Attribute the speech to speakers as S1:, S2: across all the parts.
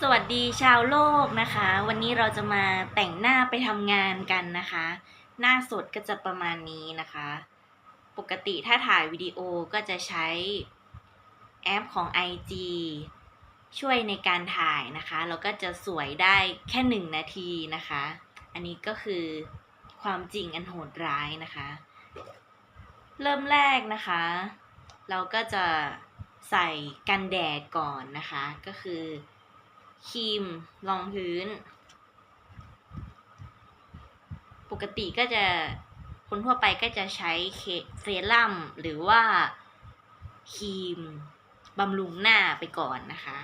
S1: สวัสดีชาวโลกนะคะ วันนี้เราจะมาแต่งหน้าไปทำงานกันนะคะ หน้าสดก็จะประมาณนี้นะคะ ปกติถ้าถ่ายวิดีโอก็จะใช้แอปของ IG ช่วยในการถ่ายนะคะแล้วก็จะสวยได้แค่หนึ่งนาทีนะคะ อันนี้ก็คือความจริงอันโหดร้ายนะคะ เริ่มแรกนะคะ เราก็จะใส่กันแดดก่อนนะคะก็คือ ครีมรองพื้น ปกติก็จะคนทั่วไปก็จะใช้เซรั่มหรือว่าครีมบำรุงหน้าไปก่อนนะคะ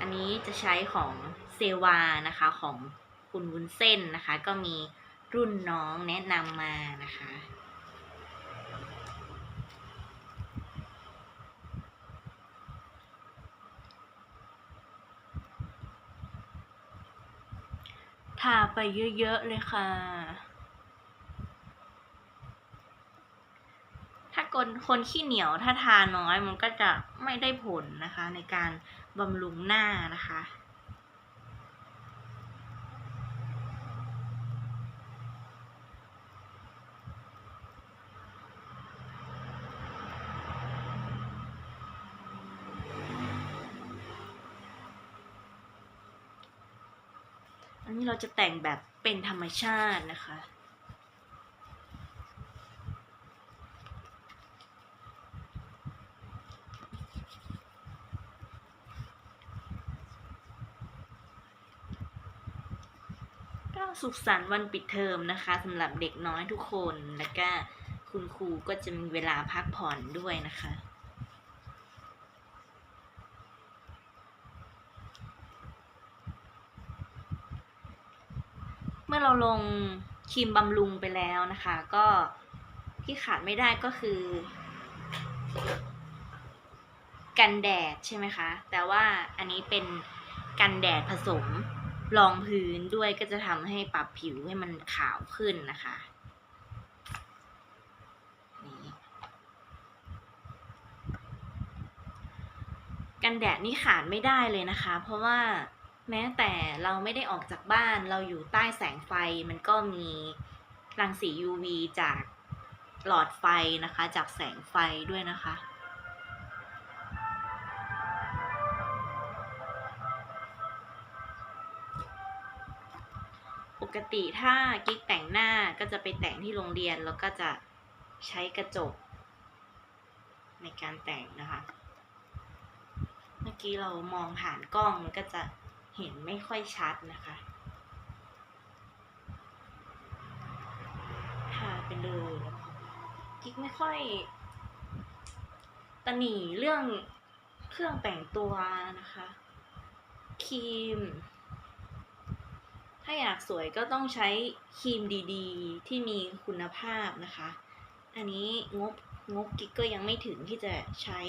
S1: อันนี้จะใช้ของเซวานะคะของคุณวุ้นเส้นนะคะ ก็มีรุ่นน้องแนะนำมานะคะ ทาไปเยอะๆเลยค่ะ ถ้าคนคนขี้เหนียวถ้าทาน้อยมันก็จะไม่ได้ผลนะคะในการบำรุงหน้านะคะ จะแต่งแบบเป็นธรรมชาตินะคะ ก็สุขสันต์วันปิดเทอมนะคะสำหรับเด็กน้อยทุกคน แล้วก็คุณครูก็จะมีเวลาพักผ่อนด้วยนะคะ เมื่อเรา ลงครีมบำรุงไปแล้วนะคะ ก็ที่ขาดไม่ได้ก็คือ กันแดดใช่ไหมคะ แต่ว่าอันนี้เป็นกันแดดผสมรองพื้นด้วยก็จะทำให้ปรับผิวให้มันขาวขึ้นนะคะกันแดดนี่ขาดไม่ได้เลยนะคะ เพราะว่า แม้แต่เราไม่ได้ออกจากบ้านเราอยู่ใต้แสงไฟมันก็มีรังสี UV จากหลอดไฟนะคะ จากแสงไฟด้วยนะคะ ปกติถ้ากิ๊กแต่งหน้าก็จะไปแต่งที่โรงเรียน แล้วก็จะใช้กระจก ในการแต่งนะคะ เมื่อกี้เรามองผ่านกล้องมันก็จะ เห็นไม่ค่อยชัดนะคะทาไปเลยนะคะกิ๊กไม่ค่อยตะหนีเรื่องเครื่องแต่งตัวนะคะ ครีม ถ้าอยากสวยก็ต้องใช้ครีมดีๆ ที่มีคุณภาพนะคะ อันนี้งบงบกิ๊กก็ยังไม่ถึงที่จะใช้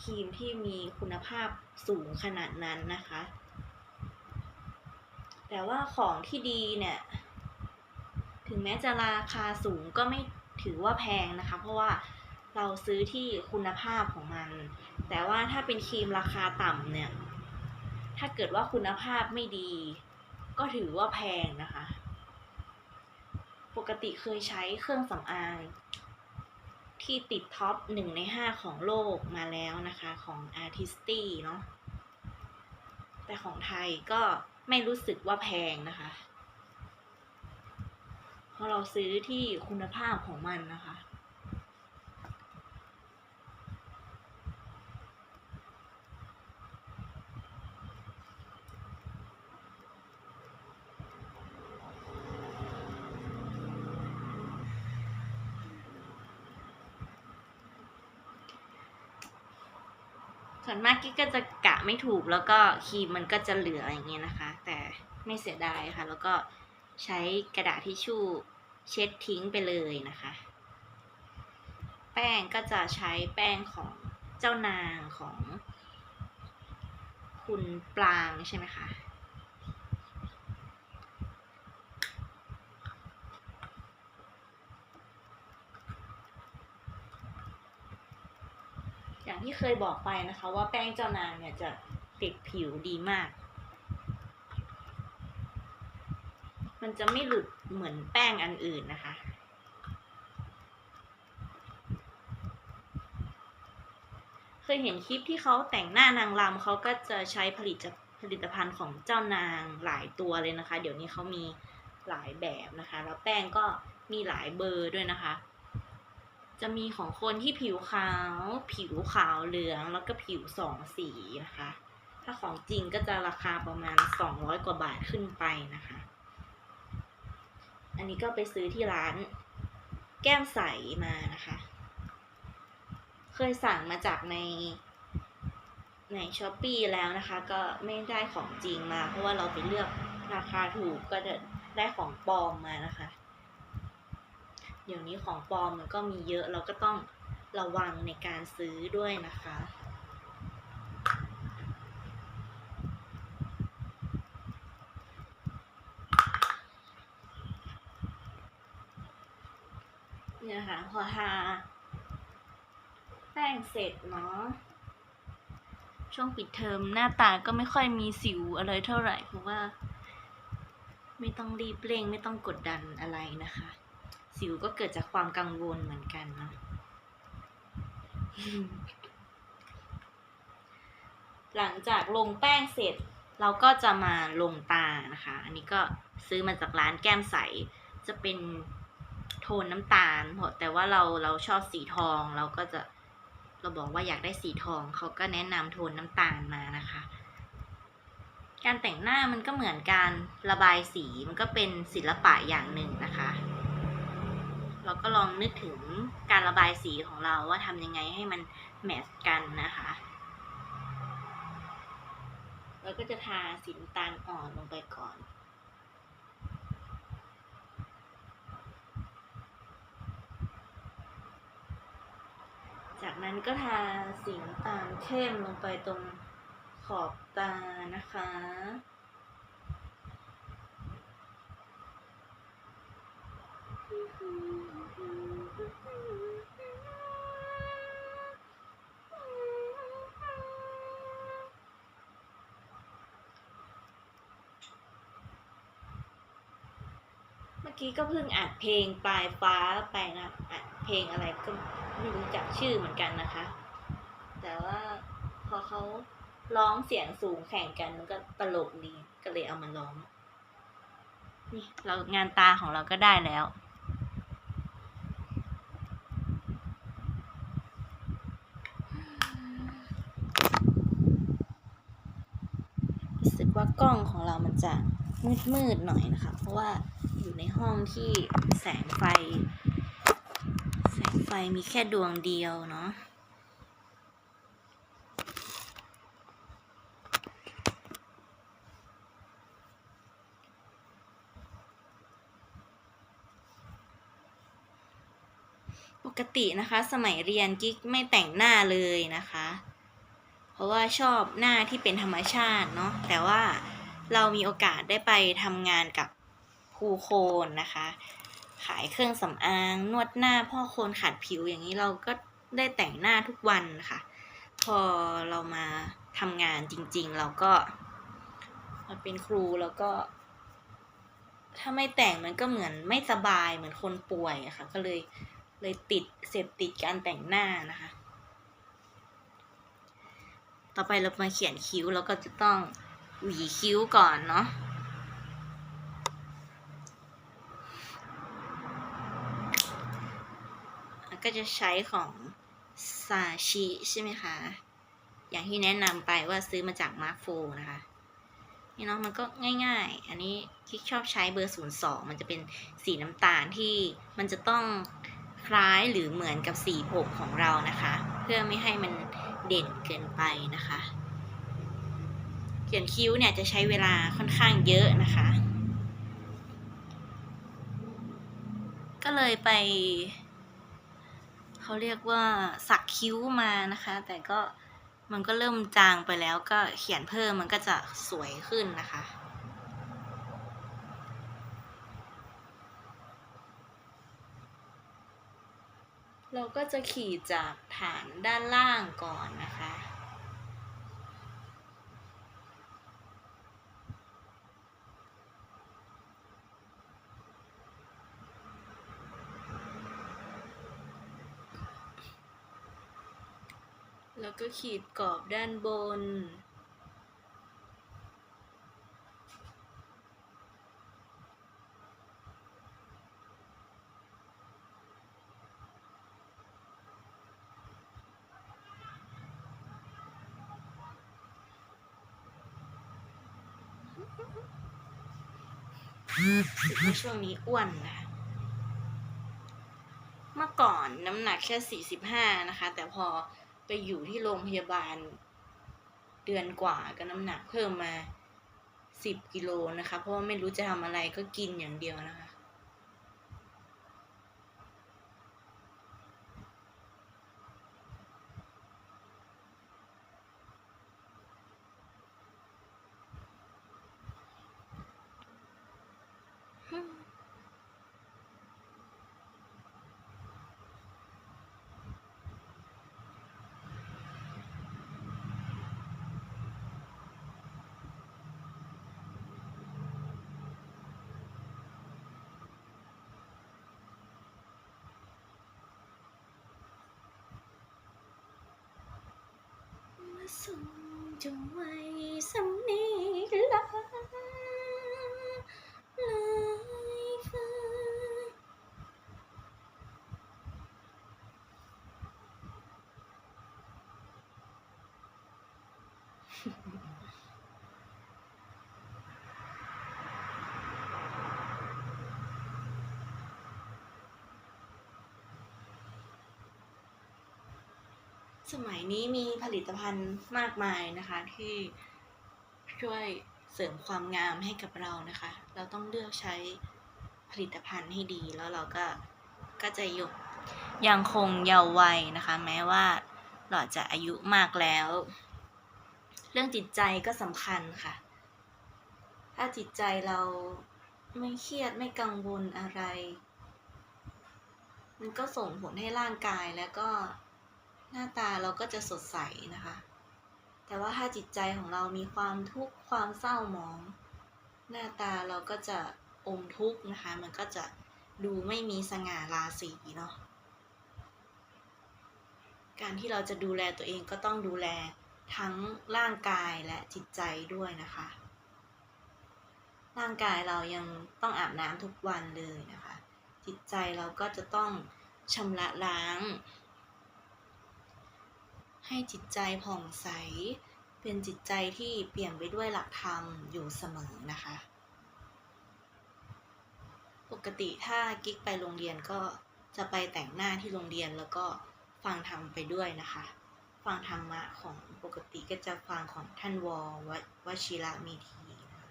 S1: ครีมที่มีคุณภาพสูงขนาดนั้นนะคะ แต่ว่าของที่ดีเนี่ย ถึงแม้จะราคาสูงก็ไม่ถือว่าแพงนะคะ เพราะว่าเราซื้อที่คุณภาพของมัน แต่ว่าถ้าเป็นครีมราคาต่ำเนี่ย ถ้าเกิดว่าคุณภาพไม่ดี ก็ถือว่าแพงนะคะ ปกติเคยใช้เครื่องสำอางที่ติดท็อปหนึ่งในห้าของโลกมาแล้วนะคะ ของ Artisty เนาะแต่ของไทยก็ ไม่รู้สึกว่าแพงนะคะ เพราะเราซื้อที่คุณภาพของมันนะคะ ส่ วนมากกิ๊กก็จะกะไม่ถูกแล้วก็ครีมมันก็จะเหลืออย่างเงี้ยนะคะ แต่ไม่เสียดายค่ะ แล้วก็ใช้กระดาษทิชชู่เช็ดทิ้งไปเลยนะคะ แป้งก็จะใช้แป้งของเจ้านางของคุณปลางใช่ไหมคะ อย่างที่ เคยบอกไปนะคะ ว่าแป้งเจ้านางเนี่ยจะติดผิวดีมาก มันจะไม่หลุดเหมือนแป้งอันอื่นนะคะเคยเห็นคลิปที่เขาแต่งหน้านางรำเขาก็จะใช้ผลิตผลิตภัณฑ์ของเจ้านางหลายตัวเลยนะคะ เดี๋ยวนี้เขามีหลายแบบนะคะ แล้วแป้งก็มีหลายเบอร์ด้วยนะคะ จะมีของคนที่ผิวขาว ผิวขาวเหลืองแล้วก็ผิวสองสีนะคะ ถ้าของจริงก็จะราคาประมาณ 200 กว่าบาทขึ้นไปนะคะ อันนี้ก็ไปซื้อที่ร้านแก้มใสมานะคะ เคยสั่งมาจากในในช้อปปีแล้วนะคะ ก็ไม่ได้ของจริงมา เพราะว่าเราไปเลือกราคาถูกก็จะได้ของปลอมมานะคะ เดี๋ยวนี้ของปลอมมันก็มีเยอะเราก็ต้องระวังในการซื้อด้วยนะคะ เนี่ยค่ะพอทาแป้งเสร็จเนาะช่วงปิดเทอมหน้าตาก็ไม่ค่อยมีสิวอะไรเท่าไหร่เพราะว่า ไม่ต้องรีบเร่งไม่ต้องกดดันอะไรนะคะ สิวก็เกิดจากความกังวลเหมือนกันเนาะหลังจากลงแป้งเสร็จ เราก็จะมาลงตานะคะ อันนี้ก็ซื้อมาจากร้านแก้มใส จะเป็นโทนน้ำตาลเพราะแต่ว่าเราเราชอบสีทองเราก็จะเราบอกว่าอยากได้สีทองเขาก็แนะนำโทนน้ำตาลมานะคะ การแต่งหน้ามันก็เหมือนการระบายสีมันก็เป็นศิลปะอย่างหนึ่งนะคะ เราก็ลองนึกถึงการระบายสีของเราว่าทำยังไงให้มันแมทช์กันนะคะเราก็จะทาสีน้ำตาลอ่อนลงไปก่อน จากนั้นก็ทาสีน้ำตาลเข้มลงไปตรงขอบตานะคะ เมื่อ กี้ก็เพิ่งอัดเพลงปลายฟ้าไปนะอัดเพลงอะไรก็ไม่รู้จักชื่อเหมือนกันนะคะ แต่ว่าพอเขาร้องเสียงสูงแข่งกันมันก็ตลกดีก็เลยเอามาร้อง นี่เรางานตาของเราก็ได้แล้วรู้สึกว่ากล้องของเรามันจะมืดมืดๆหน่อยนะคะ เพราะว่า อยู่ในห้องที่แสงไฟ แสงไฟมีแค่ดวงเดียวเนาะปกตินะคะสมัยเรียนกิ๊กไม่แต่งหน้าเลยนะคะ เพราะว่าชอบหน้าที่เป็นธรรมชาติเนาะแต่ว่าเรามีโอกาสได้ไปทำงานกับ ภูโคนนะคะ ขายเครื่องสำอาง นวดหน้าพ่อโคนขัดผิวอย่างนี้เราก็ได้แต่งหน้าทุกวันค่ะ พอเรามาทำงานจริง ๆ เราก็มาเป็นครูแล้วก็ ถ้าไม่แต่งมันก็เหมือนไม่สบายเหมือนคนป่วยอะค่ะ ก็เลยเลยติดเสพติดการแต่งหน้านะคะ ต่อไปเรามาเขียนคิ้วเราก็จะต้องหวีคิ้วก่อนเนาะ ก็จะใช้ของซาชิใช่ไหมคะ อย่างที่แนะนำไปว่าซื้อมาจากมาร์คโฟนะคะ นี่เนาะมันก็ง่าย ๆ อันนี้คิกชอบใช้เบอร์ 02 มันจะเป็นสีน้ำตาลที่มันจะต้องคล้ายหรือเหมือนกับสีผมของเรานะคะ เพื่อไม่ให้มันเด่นเกินไปนะคะ เขียนคิ้วเนี่ยจะใช้เวลาค่อนข้างเยอะนะคะ ก็เลยไป เขาเรียกว่าสักคิ้วมานะคะ แต่ก็มันก็เริ่มจางไปแล้วก็เขียนเพิ่มมันก็จะสวยขึ้นนะคะ เราก็จะขีดจากฐานด้านล่างก่อนนะคะ ก็ขีดกรอบด้านบนว่าช่วงนี้อ้วนนะคะเมื่อก่อนน้ำหนักแค่ 45 นะคะ แต่พอ ไปอยู่ที่โรงพยาบาล เดือนกว่าก็น้ำหนักเพิ่มมา10กิโลนะคะ เพราะว่าไม่รู้จะทำอะไรก็กินอย่างเดียวนะคะมาส่งจงไว้สำนีลาลายฟ้า สมัยนี้มีผลิตภัณฑ์มากมายนะคะที่ช่วยเสริมความงามให้กับเรานะคะ เราต้องเลือกใช้ผลิตภัณฑ์ให้ดีแล้วเราก็ก็จะอยกยังคงเยาว์วัยนะคะ แม้ว่าเราจะอายุมากแล้ว เรื่องจิตใจก็สำคัญค่ะ ถ้าจิตใจเราไม่เครียดไม่กังวลอะไร มันก็ส่งผลให้ร่างกายแล้วก็ หน้าตาเราก็จะสดใสนะคะ แต่ว่าถ้าจิตใจของเรามีความทุกข์ความเศร้าหมอง หน้าตาเราก็จะอมทุกข์นะคะ มันก็จะดูไม่มีสง่าราศีเนาะการที่เราจะดูแลตัวเองก็ต้องดูแลทั้งร่างกายและจิตใจด้วยนะคะ ร่างกายเรายังต้องอาบน้ำทุกวันเลยนะคะ จิตใจเราก็จะต้องชำระล้าง ให้จิตใจผ่องใส เป็นจิตใจที่เปลี่ยมไปด้วยหลักธรรมอยู่เสมอนะคะ ปกติถ้ากิ๊กไปโรงเรียนก็จะไปแต่งหน้าที่โรงเรียนแล้วก็ฟังธรรมไปด้วยนะคะ ฟังธรรมะของปกติก็จะฟังของท่านวววชิระเมธีนะคะ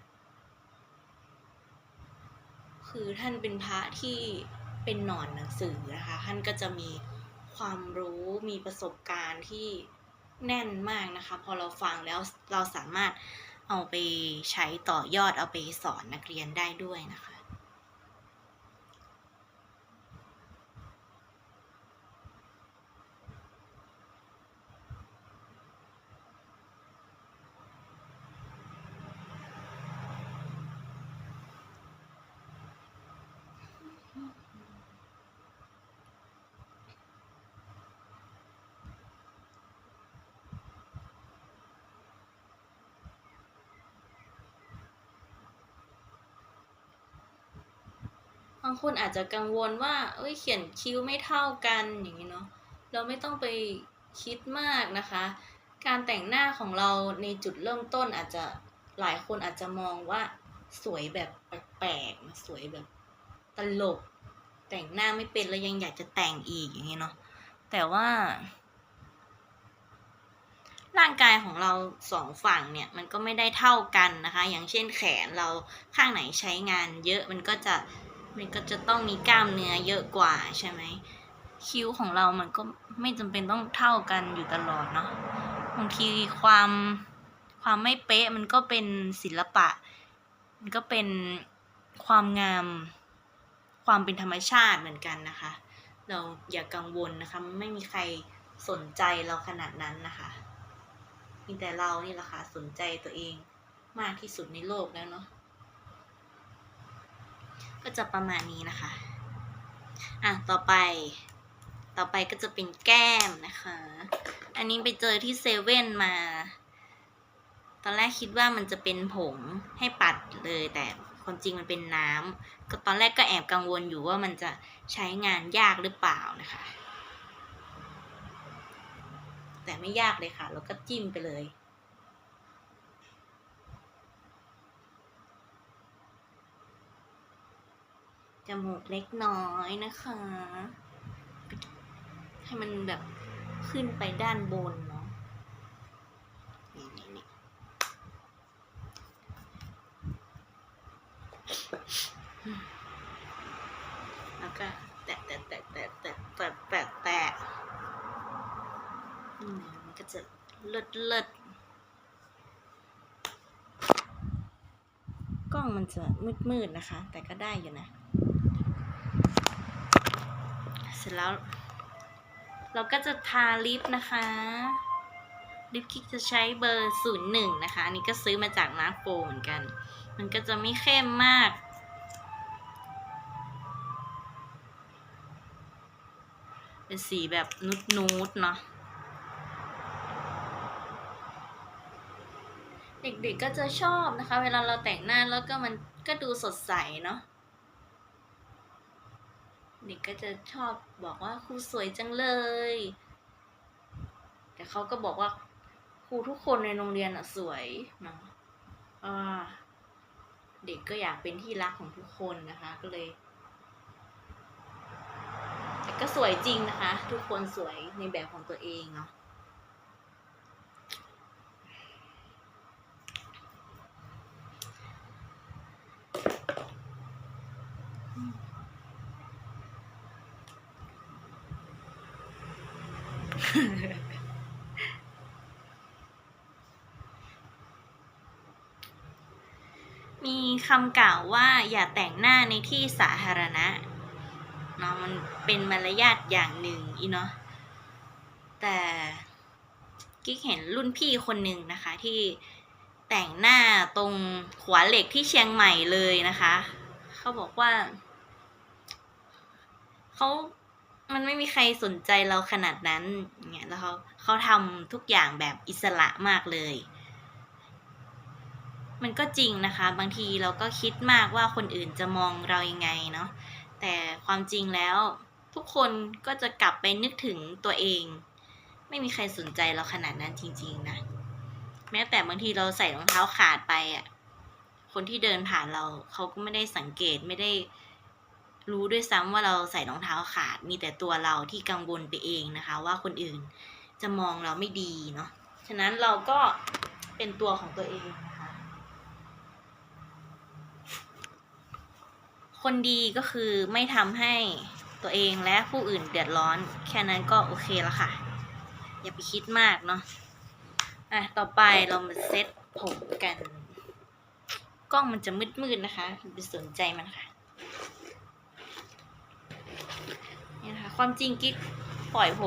S1: คือท่านเป็นพระที่เป็นหนอนหนังสือนะคะ ท่านก็จะมี ความรู้มีประสบการณ์ที่แน่นมากนะคะ พอเราฟังแล้วเราสามารถเอาไปใช้ต่อยอดเอาไปสอนนักเรียนได้ด้วยนะคะ คนอาจจะกังวลว่า เอ้ยเขียนคิ้วไม่เท่ากันอย่างนี้เนาะเราไม่ต้องไปคิดมากนะคะ การแต่งหน้าของเราในจุดเริ่มต้นอาจจะหลายคนอาจจะมองว่าสวยแบบแปลกๆสวยแบบตลก แต่งหน้าไม่เป็นแล้วยังอยากจะแต่งอีกอย่างนี้เนาะแต่ว่า ร่างกายของเราสองฝั่งเนี่ยมันก็ไม่ได้เท่ากันนะคะ อย่างเช่นแขนเราข้างไหนใช้งานเยอะมันก็จะ มันก็จะต้องมีกล้ามเนื้อเยอะกว่าใช่ไหมคิ้วของเรามันก็ไม่จำเป็นต้องเท่ากันอยู่ตลอดเนาะบางทีความความไม่เป๊ะมันก็เป็นศิลปะ มันก็เป็นความงาม ความเป็นธรรมชาติเหมือนกันนะคะ เราอย่ากังวลนะคะ ไม่มีใครสนใจเราขนาดนั้นนะคะ มีแต่เรานี่แหละค่ะสนใจตัวเองมากที่สุดในโลกแล้วเนาะ ก็จะประมาณนี้นะคะ อะ ต่อไป ต่อไปก็จะเป็นแก้มนะคะ อันนี้ไปเจอที่เซเว่นมา ตอนแรกคิดว่ามันจะเป็นผงให้ปัดเลย แต่ความจริงมันเป็นน้ำ ก็ตอนแรกก็แอบกังวลอยู่ว่ามันจะใช้งานยากหรือเปล่านะคะ แต่ไม่ยากเลยค่ะเราก็จิ้มไปเลย จมูกเล็กน้อยนะคะ ให้มันแบบขึ้นไปด้านบนเนาะนี่นี่นี่แล้วก็แตะแตะแตะแตะแตะแตะแตะแตะนี่นะมันก็จะเลิศเลิศกล้องมันจะมืดมืดๆนะคะ แต่ก็ได้อยู่นะ เส ร็จแล้ว เราก็จะทาลิปนะคะ ลิปคิกจะใช้เบอร์ศูนย์หนึ่งนะคะ อันนี้ก็ซื้อมาจากมาร์โฟเหมือนกัน มันก็จะไม่เข้มมากเป็นสีแบบนุดนูดๆเนาะ เด็กๆก็จะชอบนะคะ เวลาเราแต่งหน้าแล้วก็มันก็ดูสดใสเนาะ เด็กก็จะชอบบอกว่าครูสวยจังเลย แต่เขาก็บอกว่าครูทุกคนในโรงเรียนอะสวยเนาะเด็กก็อยากเป็นที่รักของทุกคนนะคะก็เลยแต่ก็สวยจริงนะคะ ทุกคนสวยในแบบของตัวเองเนาะ มี คำกล่าวว่าอย่าแต่งหน้าในที่สาธารณะเนาะมันเป็นมารยาทอย่างหนึ่งอีเนาะแต่กิ๊กเห็นรุ่นพี่คนหนึ่งนะคะที่แต่งหน้าตรงขวาเหล็กที่เชียงใหม่เลยนะคะ เขาบอกว่าเขามันไม่มีใครสนใจเราขนาดนั้นเนี่ยแล้วเขาเขาทำทุกอย่างแบบอิสระมากเลย มันก็จริงนะคะ บางทีเราก็คิดมากว่าคนอื่นจะมองเรายังไงเนาะแต่ความจริงแล้วทุกคนก็จะกลับไปนึกถึงตัวเอง ไม่มีใครสนใจเราขนาดนั้นจริง ๆ นะ แม้แต่บางทีเราใส่รองเท้าขาดไปอะคนที่เดินผ่านเราเขาก็ไม่ได้สังเกตไม่ได้รู้ด้วยซ้ำว่าเราใส่รองเท้าขาด มีแต่ตัวเราที่กังวลไปเองนะคะ ว่าคนอื่นจะมองเราไม่ดีเนาะฉะนั้นเราก็เป็นตัวของตัวเองนะ คนดีก็คือไม่ทำให้ตัวเองและผู้อื่นเดือดร้อน แค่นั้นก็โอเคแล้วค่ะ อย่าไปคิดมากเนาะอะต่อไปเรามาเซตผมกัน กล้องมันจะมืดๆนะคะอย่าไปสนใจมันค่ะนี่นะคะความจริงกิ๊กปล่อยผม